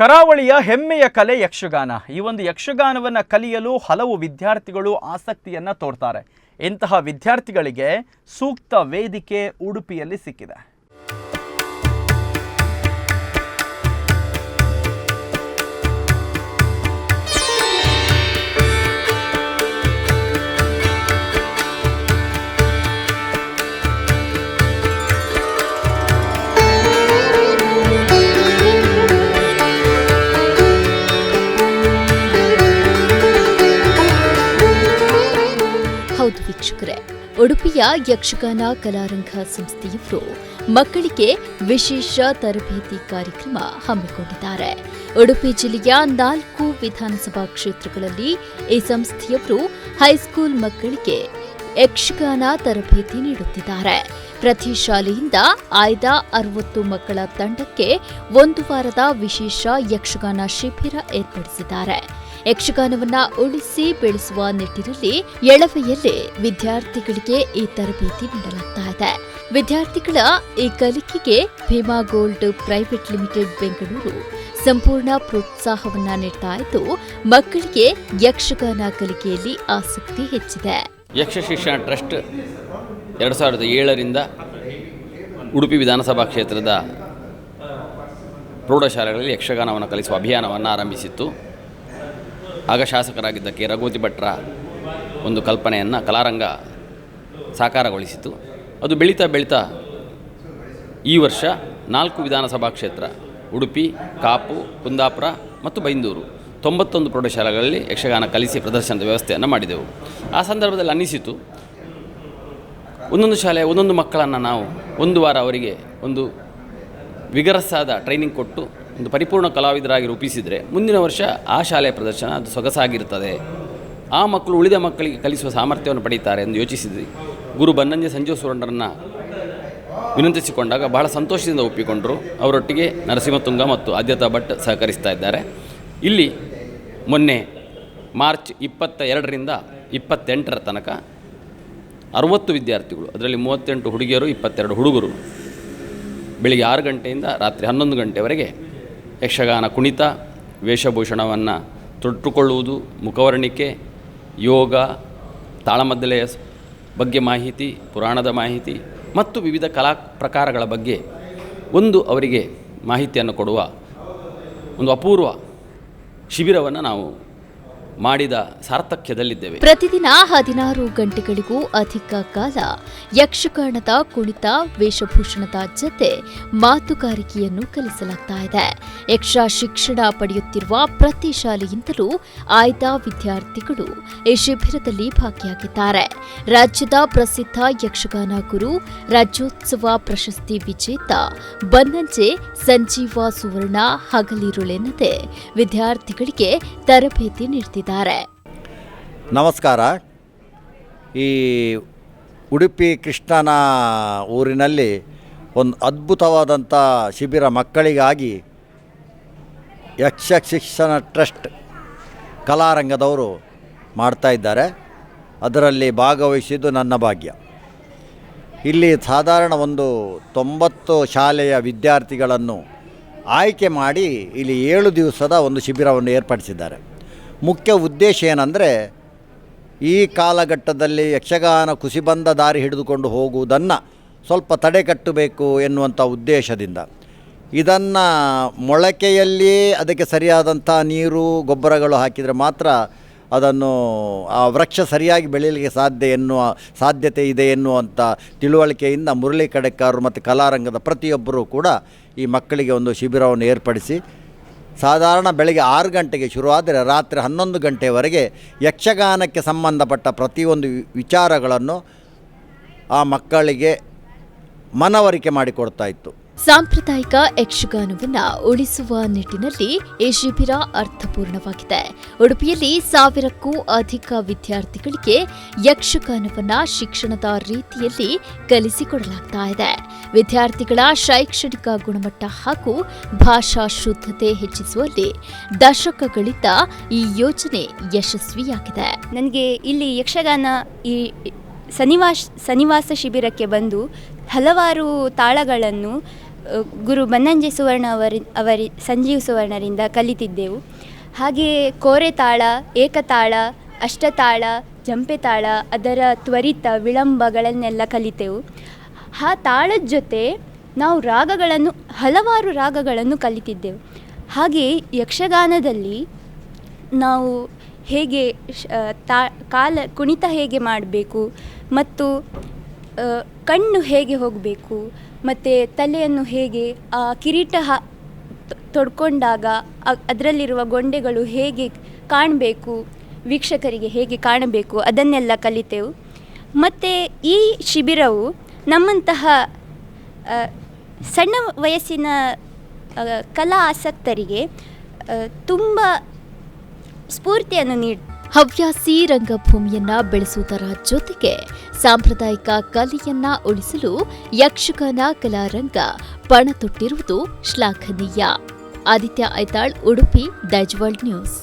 ಕರಾವಳಿಯ ಹೆಮ್ಮೆಯ ಕಲೆ ಯಕ್ಷಗಾನ. ಈ ಒಂದು ಯಕ್ಷಗಾನವನ್ನು ಕಲಿಯಲು ಹಲವು ವಿದ್ಯಾರ್ಥಿಗಳು ಆಸಕ್ತಿಯನ್ನು ತೋರ್ತಾರೆ. ಇಂತಹ ವಿದ್ಯಾರ್ಥಿಗಳಿಗೆ ಸೂಕ್ತ ವೇದಿಕೆ ಉಡುಪಿಯಲ್ಲಿ ಸಿಕ್ಕಿದೆ. ಹೌದು ವೀಕ್ಷಕರೇ. ಉಡುಪಿಯ ಯಕ್ಷಗಾನ ಕಲಾರಂಗ ಸಂಸ್ಥೆಯವರು ಮಕ್ಕಳಿಗೆ ವಿಶೇಷ ತರಬೇತಿ ಕಾರ್ಯಕ್ರಮ ಹಮ್ಮಿಕೊಂಡಿದ್ದಾರೆ. ಉಡುಪಿ ಜಿಲ್ಲೆಯ ನಾಲ್ಕು ವಿಧಾನಸಭಾ ಕ್ಷೇತ್ರಗಳಲ್ಲಿ ಈ ಸಂಸ್ಥೆಯವರು ಹೈಸ್ಕೂಲ್ ಮಕ್ಕಳಿಗೆ ಯಕ್ಷಗಾನ ತರಬೇತಿ ನೀಡುತ್ತಿದ್ದಾರೆ. ಪ್ರತಿ ಶಾಲೆಯಿಂದ ಆಯ್ದ ಅರವತ್ತು ಮಕ್ಕಳ ತಂಡಕ್ಕೆ ಒಂದು ವಾರದ ವಿಶೇಷ ಯಕ್ಷಗಾನ ಶಿಬಿರ ಏರ್ಪಡಿಸಿದ್ದಾರೆ. ಯಕ್ಷಗಾನವನ್ನ ಉಳಿಸಿ ಬೆಳೆಸುವ ನಿಟ್ಟಿನಲ್ಲಿ ಎಳವೆಯಲ್ಲೇ ವಿದ್ಯಾರ್ಥಿಗಳಿಗೆ ಈ ತರಬೇತಿ ನೀಡಲಾಗ್ತಾ ಇದೆ. ವಿದ್ಯಾರ್ಥಿಗಳ ಈ ಕಲಿಕೆಗೆ Bhima gold private limited Bengaluru ಸಂಪೂರ್ಣ ಪ್ರೋತ್ಸಾಹವನ್ನ ನೀಡ್ತಾ ಇದ್ದು, ಮಕ್ಕಳಿಗೆ ಯಕ್ಷಗಾನ ಕಲಿಕೆಯಲ್ಲಿ ಆಸಕ್ತಿ ಹೆಚ್ಚಿದೆ. ಯಕ್ಷ ಶಿಕ್ಷಣ ಟ್ರಸ್ಟ್ ಎರಡು ಸಾವಿರದ ಏಳರಿಂದ ಉಡುಪಿ ವಿಧಾನಸಭಾ ಕ್ಷೇತ್ರದ ಪ್ರೌಢಶಾಲೆಗಳಲ್ಲಿ ಯಕ್ಷಗಾನವನ್ನು ಕಲಿಸುವ ಅಭಿಯಾನವನ್ನು ಆರಂಭಿಸಿತ್ತು. ಆಗ ಶಾಸಕರಾಗಿದ್ದ ಕೆ. ರಘುವತಿ ಭಟ್ರ ಒಂದು ಕಲ್ಪನೆಯನ್ನು ಕಲಾರಂಗ ಸಾಕಾರಗೊಳಿಸಿತು. ಅದು ಬೆಳೀತಾ ಬೆಳೀತಾ ಈ ವರ್ಷ ನಾಲ್ಕು ವಿಧಾನಸಭಾ ಕ್ಷೇತ್ರ, ಉಡುಪಿ, ಕಾಪು, ಕುಂದಾಪುರ ಮತ್ತು ಬೈಂದೂರು ತೊಂಬತ್ತೊಂದು ಪ್ರೌಢಶಾಲೆಗಳಲ್ಲಿ ಯಕ್ಷಗಾನ ಕಲಿಸಿ ಪ್ರದರ್ಶನದ ವ್ಯವಸ್ಥೆಯನ್ನು ಮಾಡಿದೆವು. ಆ ಸಂದರ್ಭದಲ್ಲಿ ಅನ್ನಿಸಿತು, ಒಂದೊಂದು ಶಾಲೆ ಒಂದೊಂದು ಮಕ್ಕಳನ್ನು ನಾವು ಒಂದು ವಾರ ಅವರಿಗೆ ಒಂದು ವಿಗರಸ್ಸಾದ ಟ್ರೈನಿಂಗ್ ಕೊಟ್ಟು ಒಂದು ಪರಿಪೂರ್ಣ ಕಲಾವಿದರಾಗಿ ರೂಪಿಸಿದರೆ ಮುಂದಿನ ವರ್ಷ ಆ ಶಾಲೆಯ ಪ್ರದರ್ಶನ ಅದು ಸೊಗಸಾಗಿರ್ತದೆ. ಆ ಮಕ್ಕಳು ಉಳಿದ ಮಕ್ಕಳಿಗೆ ಕಲಿಸುವ ಸಾಮರ್ಥ್ಯವನ್ನು ಪಡೀತಾರೆ ಎಂದು ಯೋಚಿಸಿದ್ವಿ. ಗುರು ಬನ್ನಂಜೆ ಸಂಜೀವ್ ಸುರಂಡರನ್ನು ವಿನಂತಿಸಿಕೊಂಡಾಗ ಬಹಳ ಸಂತೋಷದಿಂದ ಒಪ್ಪಿಕೊಂಡರು. ಅವರೊಟ್ಟಿಗೆ ನರಸಿಂಹತುಂಗ ಮತ್ತು ಆದ್ಯತಾ ಭಟ್ ಸಹಕರಿಸ್ತಾ ಇದ್ದಾರೆ. ಇಲ್ಲಿ ಮೊನ್ನೆ ಮಾರ್ಚ್ ಇಪ್ಪತ್ತ ಎರಡರಿಂದ ಇಪ್ಪತ್ತೆಂಟರ ತನಕ ಅರುವತ್ತು ವಿದ್ಯಾರ್ಥಿಗಳು, ಅದರಲ್ಲಿ ಮೂವತ್ತೆಂಟು ಹುಡುಗಿಯರು, ಇಪ್ಪತ್ತೆರಡು ಹುಡುಗರು. ಬೆಳಿಗ್ಗೆ ಆರು ಗಂಟೆಯಿಂದ ರಾತ್ರಿ ಹನ್ನೊಂದು ಗಂಟೆವರೆಗೆ ಯಕ್ಷಗಾನ ಕುಣಿತ, ವೇಷಭೂಷಣವನ್ನು ತೊಟ್ಟುಕೊಳ್ಳುವುದು, ಮುಖವರ್ಣಿಕೆ, ಯೋಗ, ತಾಳಮದ್ದಲೆಯ ಬಗ್ಗೆ ಮಾಹಿತಿ, ಪುರಾಣದ ಮಾಹಿತಿ ಮತ್ತು ವಿವಿಧ ಕಲಾ ಪ್ರಕಾರಗಳ ಬಗ್ಗೆ ಒಂದು ಅವರಿಗೆ ಮಾಹಿತಿಯನ್ನು ಕೊಡುವ ಒಂದು ಅಪೂರ್ವ ಶಿಬಿರವನ್ನು ನಾವು ಮಾಡಿದ ಸಾರ್ಥಕ್ಯದಲ್ಲಿದ್ದೇವೆ. ಪ್ರತಿದಿನ ಹದಿನಾರು ಗಂಟೆಗಳಿಗೂ ಅಧಿಕ ಕಾಲ ಯಕ್ಷಗಾನದ ಕುಣಿತ, ವೇಷಭೂಷಣದ ಜತೆ ಮಾತುಗಾರಿಕೆಯನ್ನು ಕಲಿಸಲಾಗ್ತಾ ಇದೆ. ಯಕ್ಷ ಶಿಕ್ಷಣ ಪಡೆಯುತ್ತಿರುವ ಪ್ರತಿ ಶಾಲೆಯಿಂದಲೂ ಆಯ್ದ ವಿದ್ಯಾರ್ಥಿಗಳು ಈ ಶಿಬಿರದಲ್ಲಿ ಭಾಗಿಯಾಗಿದ್ದಾರೆ. ರಾಜ್ಯದ ಪ್ರಸಿದ್ಧ ಯಕ್ಷಗಾನ ಗುರು ರಾಜ್ಯೋತ್ಸವ ಪ್ರಶಸ್ತಿ ವಿಜೇತ ಬನ್ನಂಜೆ, ಸಂಜೀವ ಸುವರ್ಣ, ಹಗಲಿರುಳೆನ್ನದೆ ವಿದ್ಯಾರ್ಥಿಗಳಿಗೆ ತರಬೇತಿ ನೀಡುತ್ತಿದ್ದಾರೆ ನಮಸ್ಕಾರ. ಈ ಉಡುಪಿ ಕೃಷ್ಣನ ಊರಿನಲ್ಲಿ ಒಂದು ಅದ್ಭುತವಾದಂಥ ಶಿಬಿರ ಮಕ್ಕಳಿಗಾಗಿ ಯಕ್ಷ ಶಿಕ್ಷಣ ಟ್ರಸ್ಟ್ ಕಲಾರಂಗದವರು ಮಾಡ್ತಾ ಇದ್ದಾರೆ. ಅದರಲ್ಲಿ ಭಾಗವಹಿಸಿದ್ದು ನನ್ನ ಭಾಗ್ಯ. ಇಲ್ಲಿ ಸಾಧಾರಣ ಒಂದು ತೊಂಬತ್ತು ಶಾಲೆಯ ವಿದ್ಯಾರ್ಥಿಗಳನ್ನು ಆಯ್ಕೆ ಮಾಡಿ ಇಲ್ಲಿ ಏಳು ದಿವಸದ ಒಂದು ಶಿಬಿರವನ್ನು ಏರ್ಪಡಿಸಿದ್ದಾರೆ. ಮುಖ್ಯ ಉದ್ದೇಶ ಏನಂದರೆ, ಈ ಕಾಲಘಟ್ಟದಲ್ಲಿ ಯಕ್ಷಗಾನ ಕುಸಿಬಂದ ದಾರಿ ಹಿಡಿದುಕೊಂಡು ಹೋಗುವುದನ್ನು ಸ್ವಲ್ಪ ತಡೆಗಟ್ಟಬೇಕು ಎನ್ನುವಂಥ ಉದ್ದೇಶದಿಂದ. ಇದನ್ನು ಮೊಳಕೆಯಲ್ಲಿಯೇ ಅದಕ್ಕೆ ಸರಿಯಾದಂಥ ನೀರು, ಗೊಬ್ಬರಗಳು ಹಾಕಿದರೆ ಮಾತ್ರ ಅದನ್ನು ಆ ವೃಕ್ಷ ಸರಿಯಾಗಿ ಬೆಳೀಲಿಕ್ಕೆ ಸಾಧ್ಯ ಎನ್ನುವ ಸಾಧ್ಯತೆ ಇದೆ ಎನ್ನುವಂಥ ತಿಳುವಳಿಕೆಯಿಂದ ಮುರಳಿ ಕಡೆಕಾರರು ಮತ್ತು ಕಲಾರಂಗದ ಪ್ರತಿಯೊಬ್ಬರೂ ಕೂಡ ಈ ಮಕ್ಕಳಿಗೆ ಒಂದು ಶಿಬಿರವನ್ನು ಏರ್ಪಡಿಸಿ ಸಾಧಾರಣ ಬೆಳಗ್ಗೆ ಆರು ಗಂಟೆಗೆ ಶುರುವಾದರೆ ರಾತ್ರಿ ಹನ್ನೊಂದು ಗಂಟೆವರೆಗೆ ಯಕ್ಷಗಾನಕ್ಕೆ ಸಂಬಂಧಪಟ್ಟ ಪ್ರತಿಯೊಂದು ವಿಚಾರಗಳನ್ನು ಆ ಮಕ್ಕಳಿಗೆ ಮನವರಿಕೆ ಮಾಡಿಕೊಡ್ತಾ ಇತ್ತು. ಸಾಂಪ್ರದಾಯಿಕ ಯಕ್ಷಗಾನವನ್ನು ಉಳಿಸುವ ನಿಟ್ಟಿನಲ್ಲಿ ಈ ಶಿಬಿರ ಅರ್ಥಪೂರ್ಣವಾಗಿದೆ. ಉಡುಪಿಯಲ್ಲಿ ಸಾವಿರಕ್ಕೂ ಅಧಿಕ ವಿದ್ಯಾರ್ಥಿಗಳಿಗೆ ಯಕ್ಷಗಾನವನ್ನು ಶಿಕ್ಷಣದ ರೀತಿಯಲ್ಲಿ ಕಲಿಸಿಕೊಡಲಾಗ್ತಾ ಇದೆ. ವಿದ್ಯಾರ್ಥಿಗಳ ಶೈಕ್ಷಣಿಕ ಗುಣಮಟ್ಟ ಹಾಗೂ ಭಾಷಾ ಶುದ್ಧತೆ ಹೆಚ್ಚಿಸುವಲ್ಲಿ ದಶಕಗಳಿಂದ ಈ ಯೋಜನೆ ಯಶಸ್ವಿಯಾಗಿದೆ. ನನಗೆ ಇಲ್ಲಿ ಯಕ್ಷಗಾನ ಈ ಸನಿವಾಸ ಸನಿವಾಸ ಶಿಬಿರಕ್ಕೆ ಬಂದು ಹಲವಾರು ತಾಳಗಳನ್ನು ಗುರು ಬನ್ನಂಜೆ ಸುವರ್ಣ ಅವರಿ ಅವರಿ, ಸಂಜೀವ್ ಸುವರ್ಣರಿಂದ ಕಲಿತಿದ್ದೆವು. ಹಾಗೆಯೇ ಕೋರೆ ತಾಳ, ಏಕತಾಳ, ಅಷ್ಟತಾಳ, ಜಂಪೆ ತಾಳ, ಅದರ ತ್ವರಿತ ವಿಳಂಬಗಳನ್ನೆಲ್ಲ ಕಲಿತೆವು. ಆ ತಾಳದ ಜೊತೆ ನಾವು ರಾಗಗಳನ್ನು, ಹಲವಾರು ರಾಗಗಳನ್ನು ಕಲಿತಿದ್ದೆವು. ಹಾಗೆಯೇ ಯಕ್ಷಗಾನದಲ್ಲಿ ನಾವು ಹೇಗೆ ತಾ, ಕಾಲ, ಕುಣಿತ ಹೇಗೆ ಮಾಡಬೇಕು ಮತ್ತು ಕಣ್ಣು ಹೇಗೆ ಹೋಗಬೇಕು ಮತ್ತು ತಲೆಯನ್ನು ಹೇಗೆ, ಆ ಕಿರೀಟ ಹಾ ತೊಡ್ಕೊಂಡಾಗ ಅದರಲ್ಲಿರುವ ಗೊಂಡೆಗಳು ಹೇಗೆ ಕಾಣಬೇಕು, ವೀಕ್ಷಕರಿಗೆ ಹೇಗೆ ಕಾಣಬೇಕು ಅದನ್ನೆಲ್ಲ ಕಲಿತೆವು. ಮತ್ತು ಈ ಶಿಬಿರವು ನಮ್ಮಂತಹ ಸಣ್ಣ ವಯಸ್ಸಿನ ಕಲಾ ಆಸಕ್ತರಿಗೆ ತುಂಬ ಸ್ಫೂರ್ತಿಯನ್ನು ನೀಡ ಹವ್ಯಾಸಿ ರಂಗಭೂಮಿಯನ್ನ ಬೆಳೆಸುವುದರ ಜೊತೆಗೆ ಸಾಂಪ್ರದಾಯಿಕ ಕಲೆಯನ್ನ ಉಳಿಸಲು ಯಕ್ಷಗಾನ ಕಲಾರಂಗ ಪಣತೊಟ್ಟಿರುವುದು ಶ್ಲಾಘನೀಯ. Aditya Aithal, Udupi the world news.